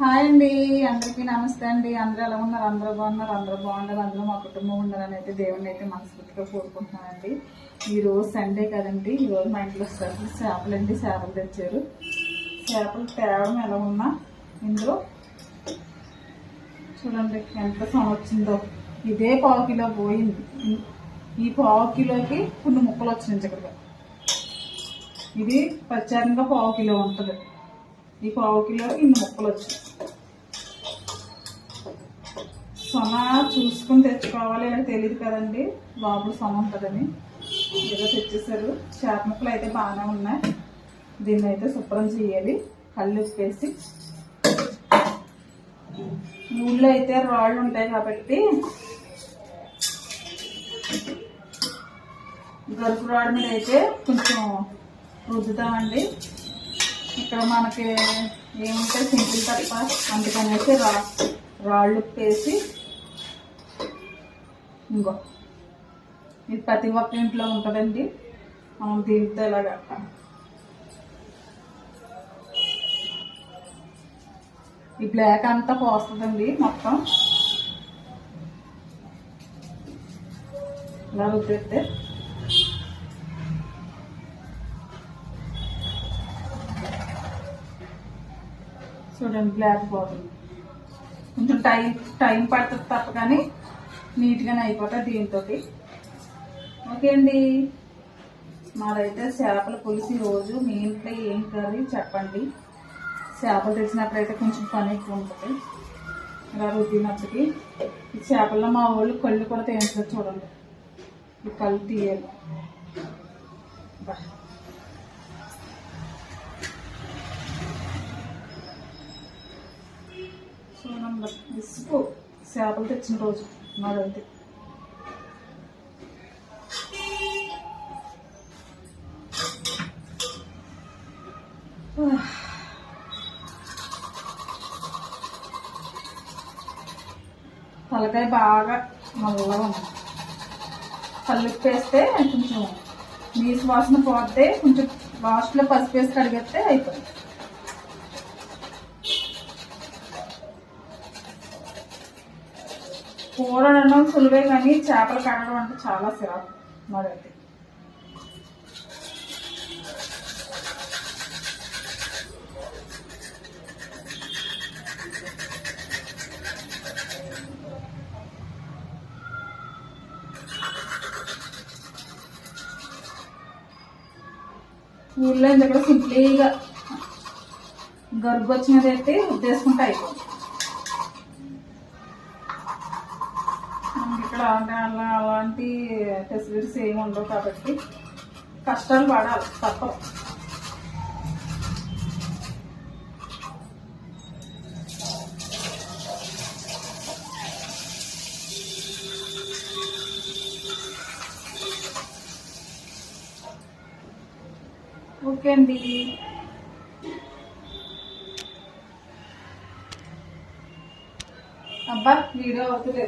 Hi అండి అందరికీ నమస్తే అండి. అందరూ ఎలా ఉన్నారు? అందరూ బాగున్నారు? అందరూ బాగున్నారు అందరూ మా కుటుంబం ఉండాలని అయితే దేవుడిని అయితే మనస్ఫూర్తిగా కోరుకుంటున్నానండి. ఈ రోజు సండే కదండి. ఈ రోజు మా ఇంట్లో స్పెషల్ చేపలు అండి. చేపలు తెచ్చారు. చేపలు తేవడం ఎలా ఉన్నా ఇందులో చూడండి ఎంత సొన వచ్చిందో. ఇదే పావు కిలో పోయింది. ఈ పావు కిలోకి కొన్ని ముక్కలు వచ్చినాయి ఇక్కడ ఇది ప్రత్యేకంగా పావు కిలో ఉంటుంది. ఈ పావు కిలో ఇన్ని ముక్కలు వచ్చాయి. సమ చూసుకుని తెచ్చుకోవాలి అని తెలియదు కదండి. బాబు సమ ఉంటుందని. ఏదో తెచ్చేసారు చేప ముక్కలు అయితే బాగానే ఉన్నాయి. దీన్ని అయితే శుభ్రం చేయాలి. కళ్ళు ఉప్పేసి. ఊళ్ళో అయితే రాళ్ళు ఉంటాయి కాబట్టి గరుకు రాడ్ మీద అయితే కొంచెం రుద్దుతామండి. ఇక్కడ మనకి ఏముంటాయి? సింపుల్ తప్ప. అందుకనేసి రా రాళ్ళు వేసి ఇంకో. ఇది ప్రతి ఒక్క ఇంట్లో ఉంటుందండి. మనం దీంతో ఇలాగా ఈ బ్లాక్ అంతా పోస్తుందండి మొత్తం. ఇలా రుద్దితే చూడండి బ్లాక్ బాటిల్ కొంచెం టైం టైం పడుతుంది తప్ప కానీ నీట్గానే అయిపోతుంది దీంతో ఓకే అండి. మాదైతే చేపల పులుసు రోజు మీ ఇంట్లో ఏం కర్రీ చెప్పండి. చేపలు తెచ్చినప్పుడైతే కొంచెం పని ఎక్కువ ఉంటుంది. ఇలా రుద్దినప్పటికి ఈ చేపల్లో మా వాళ్ళు కళ్ళు కూడా తీయించలేదు చూడండి. ఈ కళ్ళు తీయాలి. బా. చేపలు తెచ్చిన రోజు. మాదైతే తలకాయ బాగా నల్లగా ఉంది. కల్లుప్పు వేస్తే కొంచెం నీసు వాసన పోతే కొంచెం లాస్ట్లో పసుపు వేసి కడిగేస్తే కూర అనడం సులువే కానీ చేపలు కడగడం అంటే చాలా సిరాకు మరైతే ఊళ్ళో ఇంత సింప్లీగా గరుగు వచ్చినదైతే ఉద్దేశకుంటే అయిపోతుంది. మనకి అలా అలాంటి ఫెసిలిటీస్ ఏమి ఉండవు కాబట్టి కష్టాలు పడాలి తప్ప ఓకే అండి. అబ్బా వీడియో అవుతుంది